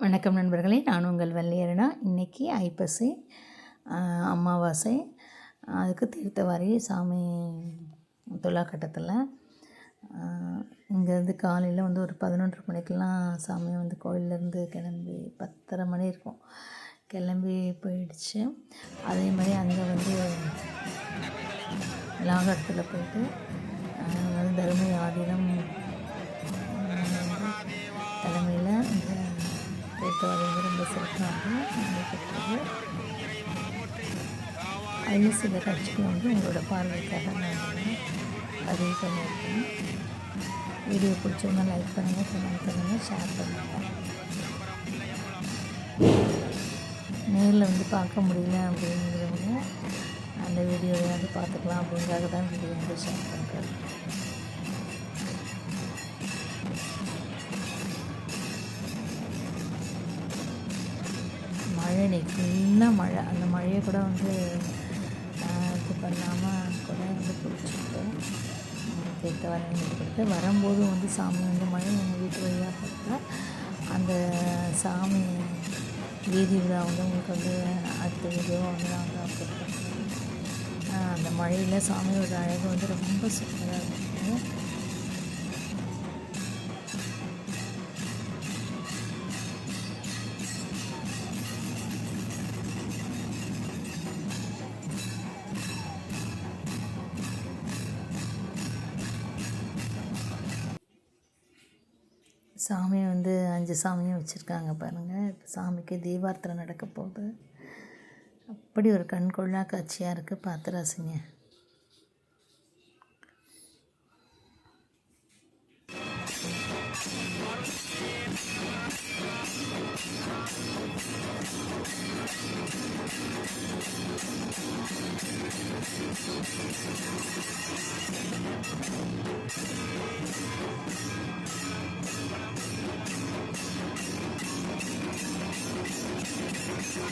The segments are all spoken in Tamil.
வணக்கம் நண்பர்களே நான் உங்கள் வள்ளியரனா இன்றைக்கி ஐப்பசி அமாவாசை. அதுக்கு தீர்த்தவாரி சாமி துலாக்கட்டத்தில் இங்கேருந்து காலையில் வந்து ஒரு பதினொன்று மணிக்கெல்லாம் சாமி வந்து கோயிலேருந்து கிளம்பி பத்தரை மணி இருக்கும். கிளம்பி போயிடுச்சு. அதே மாதிரி அங்கே வந்து நாகரத்தில் போயிட்டு ஆஹ், தர்ம ஆதீனம் தீர்த்தவாரி வந்து ரொம்ப சிறப்பாக நடைபெற்றது அதில் சில காட்சிகள் வந்து உங்களோட பார்வைக்காக நான் பதிவு பண்ணியிருக்கேன். வீடியோ பிடிச்சவங்க லைக் பண்ணுங்கள் கமெண்ட் பண்ணுங்கள் ஷேர் பண்ணுங்கள் நேரில் வந்து பார்க்க முடியல அப்படிங்கிறவங்க அந்த வீடியோவையாவது பார்த்துக்கலாம் அப்படிங்கிறத தான் வீடியோ வந்து ஷேர் பண்ணுறேன் மழை இன்னைக்கு மழை. அந்த மழையை கூட வந்து இது பண்ணாமல் கூட வந்து பிடிச்சிட்டு சேர்த்த வரேன் கொடுத்து வரும்போது வந்து சாமி வந்து மழை எங்கள் வீட்டு வழியாக பார்த்தா அந்த சாமி வீதி விழா வந்து உங்களுக்கு வந்து அடுத்த வீடியோ வந்து நான் அப்லோட் அந்த மழையில் சாமியோட அழகு வந்து ரொம்ப சூப்பராக இருக்கும் சாமி வந்து அஞ்சு சாமியும் வச்சுருக்காங்க பாருங்கள் இப்போ சாமிக்கு தீபார்த்தனை நடக்க போகுது. அப்படி ஒரு கண்கொள்ளா காட்சியாக இருக்குது பார்த்து ரசிங்க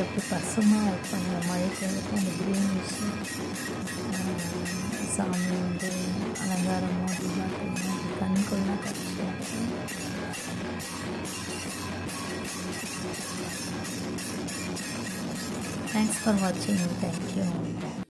எந்த பின்னாடி அப்படி பசுமாக இருப்பாங்க மழைக்கு அந்த கிரீன் வச்சு சாமி வந்து அலங்காரமாக தீபார்த்தமாக கண்கொள்ளா காட்சியாக இருக்கும் தேங்க்ஸ் ஃபார் வாட்சிங் தேங்க்யூ